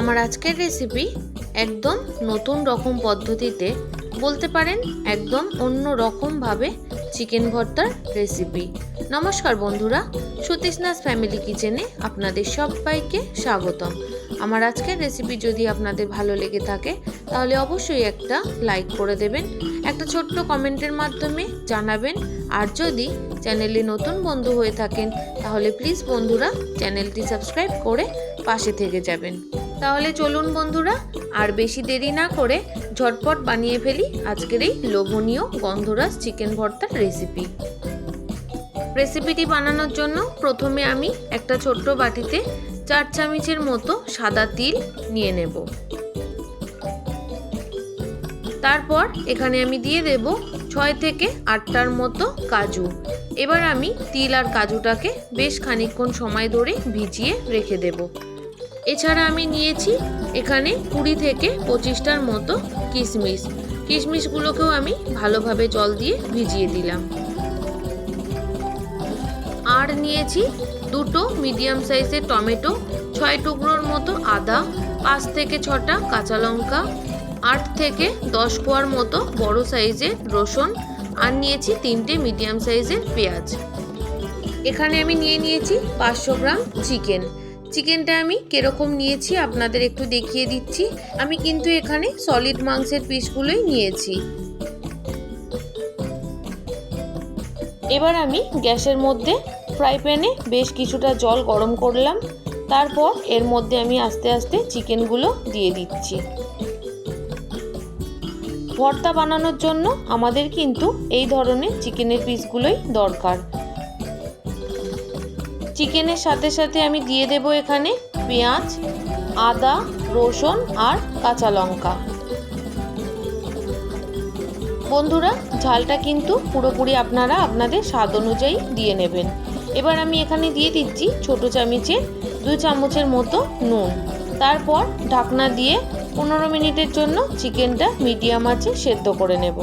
আমার আজকের রেসিপি একদম নতুন রকম পদ্ধতিতে বলতে পারেন একদম অন্য রকমভাবে চিকেন ভর্তার রেসিপি নমস্কার বন্ধুরা সতীশনাথ ফ্যামিলি কিচেনে আপনাদের সবাইকে স্বাগতম। আমার আজকের রেসিপি যদি আপনাদের ভালো লেগে থাকে, তাহলে অবশ্যই একটা লাইক করে দেবেন, একটা ছোট্ট কমেন্টের মাধ্যমে জানাবেন। আর যদি চ্যানেলে নতুন বন্ধু হয়ে থাকেন, তাহলে প্লিজ বন্ধুরা চ্যানেলটি সাবস্ক্রাইব করে পাশে থেকে যাবেন। তাহলে চলুন বন্ধুরা, আর বেশি দেরি না করে ঝটপট বানিয়ে ফেলি আজকের এই লোভনীয় গন্ধরাজ চিকেন ভর্তার রেসিপি রেসিপিটি বানানোর জন্য প্রথমে আমি একটা ছোট্ট বাটিতে চার চামচের মতো সাদা তিল নিয়ে নেব। তারপর এখানে আমি দিয়ে দেব ছয় থেকে আটটার মতো কাজু। এবার আমি তিল আর কাজুটাকে বেশ খানিকক্ষণ সময় ধরে ভিজিয়ে রেখে দেব। এছাড়া আমি নিয়েছি এখানে কুড়ি থেকে পঁচিশটার মতো কিশমিশ। কিশমিশগুলোকেও আমি ভালোভাবে জল দিয়ে ভিজিয়ে দিলাম। আর নিয়েছি দুটো মিডিয়াম সাইজের টমেটো, ছয় টুকরোর মতো আদা, পাঁচ থেকে ছটা কাঁচা লঙ্কা, আট থেকে দশ কোয়ার মতো বড় সাইজের রসুন আর নিয়েছি তিনটে মিডিয়াম সাইজের পেঁয়াজ। এখানে আমি নিয়ে নিয়েছি পাঁচশো গ্রাম চিকেন। চিকেনটা আমি কীরকম নিয়েছি আপনাদের একটু দেখিয়ে দিচ্ছি। আমি কিন্তু এখানে সলিড মাংসের পিসগুলোই নিয়েছি। এবার আমি গ্যাসের মধ্যে ফ্রাই প্যানে বেশ কিছুটা জল গরম করলাম। তারপর এর মধ্যে আমি আস্তে আস্তে চিকেনগুলো দিয়ে দিচ্ছি। ভর্তা বানানোর জন্য আমাদের কিন্তু এই ধরনের চিকেনের পিসগুলোই দরকার। চিকেনের সাথে সাথে আমি দিয়ে দেব এখানে পেঁয়াজ, আদা, রসুন আর কাঁচা লঙ্কা। বন্ধুরা, ঝালটা কিন্তু পুরোপুরি আপনারা আপনাদের স্বাদ অনুযায়ী দিয়ে নেবেন। এবার আমি এখানে দিয়ে দিচ্ছি ছোট চামচে দু চামচের মতো নুন। তারপর ঢাকনা দিয়ে পনেরো মিনিটের জন্য চিকেনটা মিডিয়াম আঁচে সেদ্ধ করে নেব।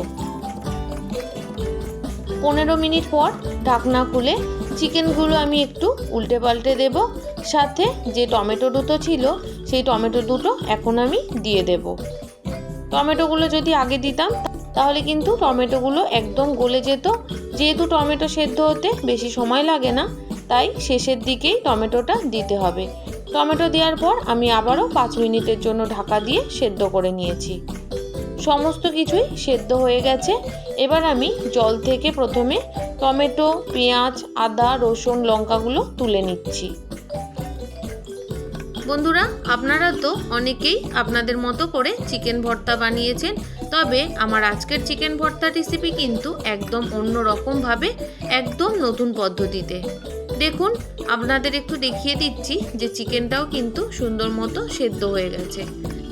পনেরো মিনিট পর ঢাকনা খুলে চিকেনগুলো আমি একটু উল্টে পাল্টে দেব। সাথে যে টমেটো দুটো ছিল, সেই টমেটো দুটো এখন আমি দিয়ে দেব। টমেটোগুলো যদি আগে দিতাম, তাহলে কিন্তু টমেটোগুলো একদম গলে যেত। যেহেতু টমেটো সেদ্ধ হতে বেশি সময় লাগে না, তাই শেষের দিকেই টমেটোটা দিতে হবে। টমেটো দেওয়ার পর আমি আবারও পাঁচ মিনিটের জন্য ঢাকা দিয়ে সেদ্ধ করে নিয়েছি। সমস্ত কিছুই সেদ্ধ হয়ে গেছে। এবার আমি জল থেকে প্রথমে টমেটো, পেঁয়াজ, আদা, রসুন, লঙ্কাগুলো তুলে নিচ্ছি। বন্ধুরা, আপনারা তো অনেকেই আপনাদের মতো করে চিকেন ভর্তা বানিয়েছেন, তবে আমার আজকের চিকেন ভর্তা রেসিপি কিন্তু একদম অন্য রকমভাবে, একদম নতুন পদ্ধতিতে। দেখুন, আপনাদের একটু দেখিয়ে দিচ্ছি যে চিকেনটাও কিন্তু সুন্দর মতো সেদ্ধ হয়ে গেছে।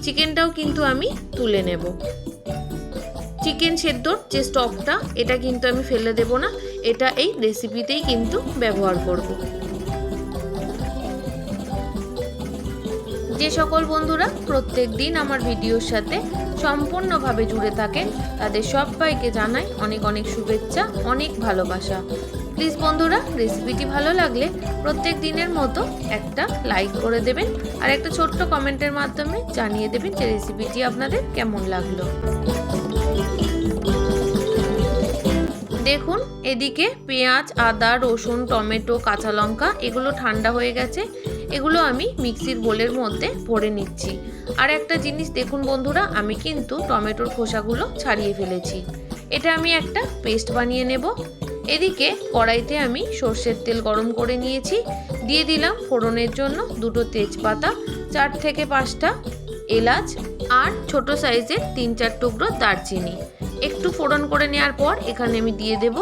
চিকেনটাও কিন্তু আমি তুলে নেব। চিকেন সেদ্ধর যে স্টকটা, এটা কিন্তু আমি ফেলে দেব না, এটা এই রেসিপিতেই কিন্তু ব্যবহার করব। যে সকল বন্ধুরা প্রত্যেক দিন আমার ভিডিওর সাথে সম্পূর্ণভাবে জুড়ে থাকেন, তাদের সবাইকে জানাই অনেক অনেক শুভেচ্ছা, অনেক ভালোবাসা। প্লিজ বন্ধুরা রেসিপিটি ভালো লাগলে প্রত্যেক দিনের মতো একটা লাইক করে দেবেন আর একটা ছোট্ট কমেন্টের মাধ্যমে জানিয়ে দেবেন যে রেসিপিটি আপনাদের কেমন লাগল। দেখুন, এদিকে পেঁয়াজ, আদা, রসুন, টমেটো, কাঁচা লঙ্কা, এগুলো ঠান্ডা হয়ে গেছে। এগুলো আমি মিক্সির বোলের মধ্যে ভরে নিচ্ছি। আর একটা জিনিস দেখুন বন্ধুরা, আমি কিন্তু টমেটোর খোসাগুলো ছাড়িয়ে ফেলেছি। এটা আমি একটা পেস্ট বানিয়ে নেব। এদিকে কড়াইতে আমি সর্ষের তেল গরম করে নিয়েছি। দিয়ে দিলাম ফোড়নের জন্য দুটো তেজপাতা, চার থেকে পাঁচটা এলাচ আর ছোট সাইজের তিন চার টুকরো দারচিনি। একটু ফোড়ন করে নেওয়ার পর এখানে আমি দিয়ে দেব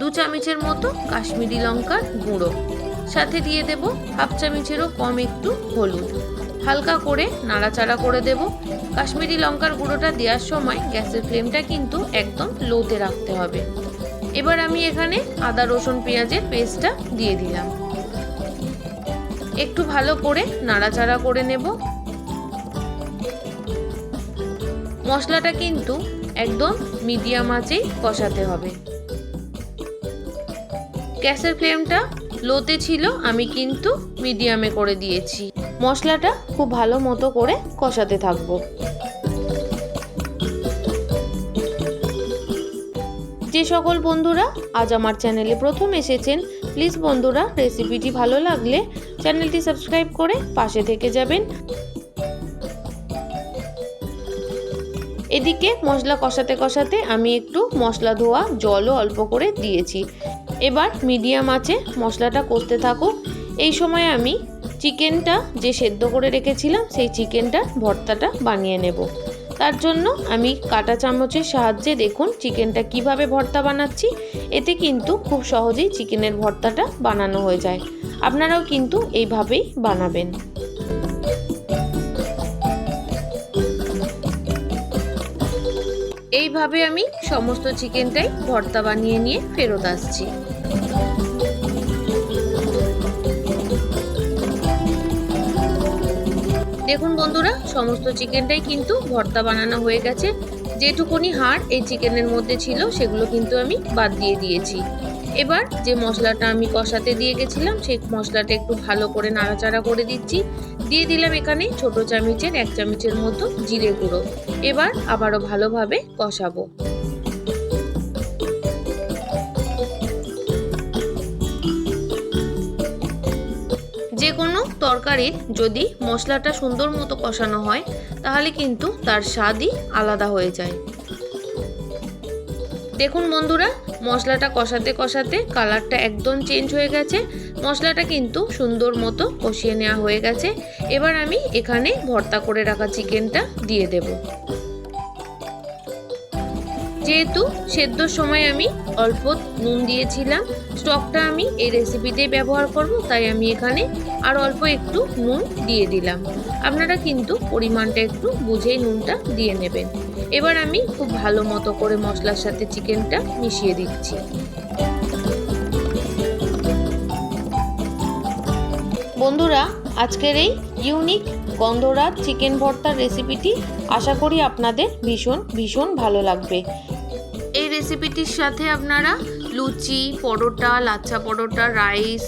দু চামচের মতো কাশ্মীরি লঙ্কার গুঁড়ো। সাথে দিয়ে দেব হাফ চামচেরও কম একটু হলুদ। হালকা করে নাড়াচাড়া করে দেব। কাশ্মীরি লঙ্কার গুঁড়োটা দেওয়ার সময় গ্যাসের ফ্লেমটা কিন্তু একদম লোতে রাখতে হবে। এবার আমি এখানে আদা, রসুন, পেঁয়াজের পেস্টটা দিয়ে দিলাম। একটু ভালো করে নাড়াচাড়া করে নেব। মশলাটা কিন্তু একদম মিডিয়াম আঁচেই কষাতে হবে। গ্যাসের ফ্লেমটা লোতে ছিল, আমি কিন্তু মিডিয়ামে করে দিয়েছি। মশলাটা খুব ভালো মতো করে কষাতে থাকব। যে সকল বন্ধুরা, আজ আমার চ্যানেলে প্রথম এসেছেন। প্লিজ বন্ধুরা, রেসিপিটি ভালো লাগলে চ্যানেলটি সাবস্ক্রাইব করে পাশে থেকে যাবেন। এদিকে মশলা কষাতে কষাতে আমি একটু মশলা ধোয়া জলও অল্প করে দিয়েছি। এবার মিডিয়াম আছে মশলাটা করতে থাকুক। এই সময় আমি চিকেনটা যে সেদ্ধ করে রেখেছিলাম, সেই চিকেনটার ভর্তাটা বানিয়ে নেব। তার জন্য আমি কাটা চামচের সাহায্যে দেখুন চিকেনটা কীভাবে ভর্তা বানাচ্ছি। এতে কিন্তু খুব সহজেই চিকেনের ভর্তাটা বানানো হয়ে যায়। আপনারাও কিন্তু এইভাবেই বানাবেন। এইভাবে আমি সমস্ত চিকেনটাই ভর্তা বানিয়ে নিয়ে ফেরত আসছি। দেখুন বন্ধুরা, সমস্ত চিকেনটাই কিন্তু ভর্তা বানানো হয়ে গেছে। যেটুকুনি হাড় এই চিকেনের মধ্যে ছিল, সেগুলো কিন্তু আমি বাদ দিয়ে দিয়েছি। এবার যে মশলাটা আমি কষাতে দিয়ে গেছিলাম, সেই মশলাটা একটু ভালো করে নাড়াচাড়া করে দিচ্ছি। দিয়ে দিলাম এখানে ছোট চামচের, এক চামচের মতো জিরে গুঁড়ো। এবার আবারও ভালোভাবে কষাবো। তরকারির যদি মশলাটা সুন্দর মতো কষানো হয়, তাহলে কিন্তু তার স্বাদই আলাদা হয়ে যায়। দেখুন বন্ধুরা, মশলাটা কষাতে কষাতে কালারটা একদম চেঞ্জ হয়ে গেছে। মশলাটা কিন্তু সুন্দর মতো কষিয়ে নেওয়া হয়ে গেছে। এবার আমি এখানে ভর্তা করে রাখা চিকেনটা দিয়ে দেব। যেহেতু সেদ্ধর সময় আমি অল্প নুন দিয়েছিলাম, স্টকটা আমি এই রেসিপিতে ব্যবহার করব, তাই আমি এখানে আর অল্প একটু নুন দিয়ে দিলাম। আপনারা কিন্তু পরিমাণটা একটু বুঝেই নুনটা দিয়ে নেবেন। এবার আমি খুব ভালো মতো করে মশলার সাথে চিকেনটা মিশিয়ে দিচ্ছি। বন্ধুরা, আজকের এই ইউনিক গন্ধরাজ চিকেন ভর্তার রেসিপিটি আশা করি আপনাদের ভীষণ ভীষণ ভালো লাগবে। এই রেসিপিটির সাথে আপনারা লুচি, পরোটা, লাচ্ছা পরোটা রাইস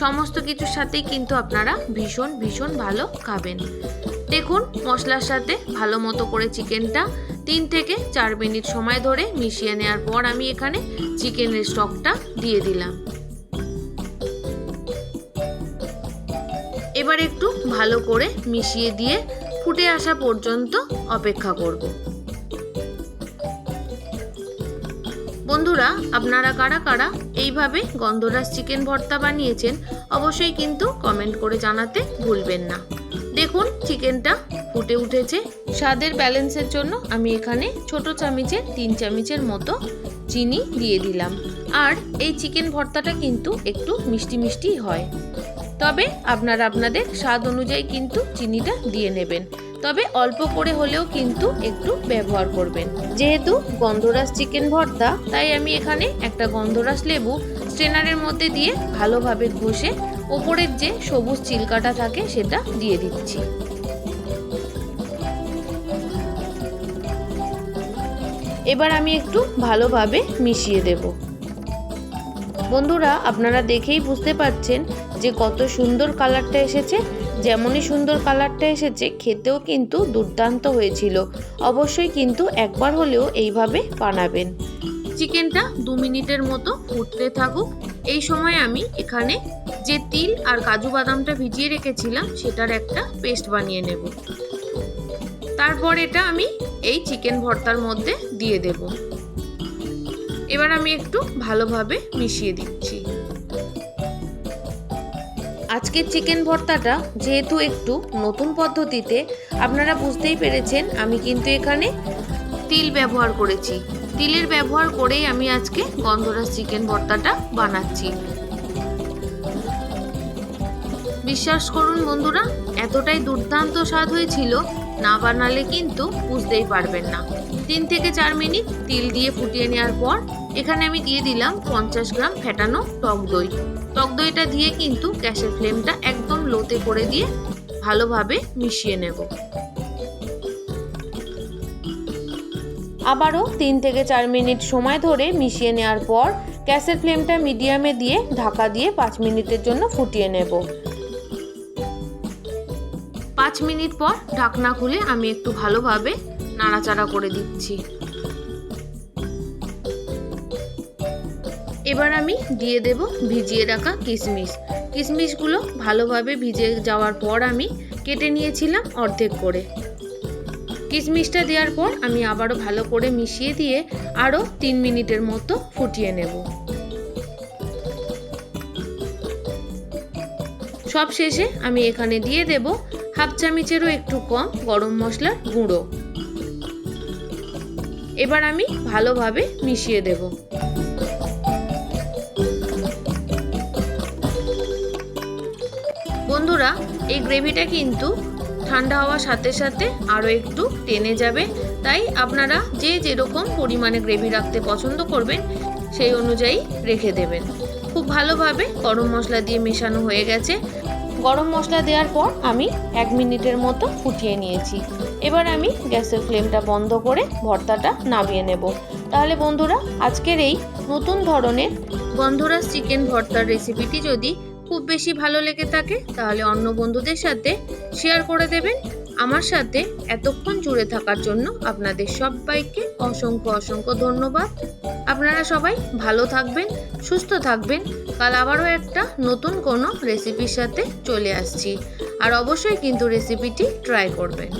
সমস্ত কিছুর সাথেই কিন্তু আপনারা ভীষণ ভীষণ ভালো খাবেন। দেখুন, মশলার সাথে ভালো মতো করে চিকেনটা তিন থেকে চার মিনিট সময় ধরে মিশিয়ে নেওয়ার পর আমি এখানে চিকেনের স্টকটা দিয়ে দিলাম। এবার একটু ভালো করে মিশিয়ে দিয়ে ফুটে আসা পর্যন্ত অপেক্ষা করব। বন্ধুরা, আপনারা কারা কারা এইভাবে গন্ধরাজ চিকেন ভর্তা বানিয়েছেন, অবশ্যই কিন্তু কমেন্ট করে জানাতে ভুলবেন না। দেখুন, চিকেনটা ফুটে উঠেছে। স্বাদের ব্যালেন্সের জন্য আমি এখানে ছোট চামিচের, তিন চামিচের মতো চিনি দিয়ে দিলাম। আর এই চিকেন ভর্তাটা কিন্তু একটু মিষ্টি মিষ্টি হয়। তবে আপনারা আপনাদের স্বাদ অনুযায়ী কিন্তু চিনিটা দিয়ে নেবেন। তবে অল্প করে হলেও কিন্তু একটু ব্যবহার করবেন। যেহেতু গন্ধরাজ চিকেন ভর্তা, তাই আমি এখানে একটা গন্ধরাজ লেবু স্ট্রেনারের মধ্যে দিয়ে ভালোভাবে ঘষে ওপরের যে সবুজ চিলকাটা থাকে সেটা দিয়ে দিচ্ছি। এবার আমি একটু ভালোভাবে মিশিয়ে দেব। বন্ধুরা, আপনারা দেখেই বুঝতে পারছেন যে কত সুন্দর কালারটা এসেছে। যেমনই সুন্দর কালারটা এসেছে, খেতেও কিন্তু দুর্দান্ত হয়েছিল। অবশ্যই কিন্তু একবার হলেও এইভাবে বানাবেন। চিকেনটা দু মিনিটের মতো ফুটতে থাকুক। এই সময় আমি এখানে যে তিল আর কাজু বাদামটা ভিজিয়ে রেখেছিলাম, সেটার একটা পেস্ট বানিয়ে নেব। তারপর এটা আমি এই চিকেন ভর্তার মধ্যে দিয়ে দেব। এবার আমি একটু ভালোভাবে মিশিয়ে দিচ্ছি। আজকের চিকেন ভর্তাটা যেহেতু একটু নতুন পদ্ধতিতে, আপনারা বুঝতেই পেরেছেন আমি কিন্তু এখানে তিল ব্যবহার করেছি। তিলের ব্যবহার করেই আমি আজকে গন্ধরাজ চিকেন ভর্তাটা বানাচ্ছি। বিশ্বাস করুন বন্ধুরা, এতটাই দুর্দান্ত স্বাদ হয়েছিল, না বানালে কিন্তু বুঝতেই পারবেন না। তিন থেকে চার মিনিট তিল দিয়ে ফুটিয়ে নেওয়ার পর এখানে আমি দিয়ে দিলাম পঞ্চাশ গ্রাম ফেটানো টক দই। টক দইটা দিয়ে কিন্তু গ্যাসের ফ্লেমটা একদম লোতে করে দিয়ে ভালোভাবে মিশিয়ে নেব। আবারও তিন থেকে চার মিনিট সময় ধরে মিশিয়ে নেওয়ার পর গ্যাসের ফ্লেমটা মিডিয়ামে দিয়ে ঢাকা দিয়ে পাঁচ মিনিটের জন্য ফুটিয়ে নেব। পাঁচ মিনিট পর ঢাকনা খুলে আমি একটু ভালোভাবে নাড়াচাড়া করে দিচ্ছি। এবার আমি দিয়ে দেব ভিজিয়ে রাখা কিশমিশ। কিশমিশগুলো ভালোভাবে ভিজে যাওয়ার পর আমি কেটে নিয়েছিলাম অর্ধেক করে। কিশমিশটা দেওয়ার পর আমি আবারও ভালো করে মিশিয়ে দিয়ে আরও তিন মিনিটের মতো ফুটিয়ে নেব। সব শেষে আমি এখানে দিয়ে দেব হাফ চামচেরও একটু কম গরম মশলার গুঁড়ো। এবার আমি ভালোভাবে মিশিয়ে দেব। এই গ্রেভিটা কিন্তু ঠান্ডা হওয়ার সাথে সাথে আরও একটু টেনে যাবে। তাই আপনারা যে যেরকম পরিমাণে গ্রেভি রাখতে পছন্দ করবেন, সেই অনুযায়ী রেখে দেবেন। খুব ভালোভাবে গরম মশলা দিয়ে মেশানো হয়ে গেছে। গরম মশলা দেওয়ার পর আমি এক মিনিটের মতো ফুটিয়ে নিয়েছি। এবার আমি গ্যাসের ফ্লেমটা বন্ধ করে ভর্তাটা নামিয়ে নেব। তাহলে বন্ধুরা, আজকের এই নতুন ধরনের গন্ধরাস চিকেন ভর্তার রেসিপিটি যদি খুব বেশি ভালো লেগে থাকে, তাহলে অন্য বন্ধুদের সাথে শেয়ার করে দেবেন। আমার সাথে এতক্ষণ জুড়ে থাকার জন্য আপনাদের সবাইকে অসংখ্য অসংখ্য ধন্যবাদ। আপনারা সবাই ভালো থাকবেন, সুস্থ থাকবেন। কাল আবারও একটা নতুন কোনো রেসিপির সাথে চলে আসছি। আর অবশ্যই কিন্তু রেসিপিটি ট্রাই করবেন।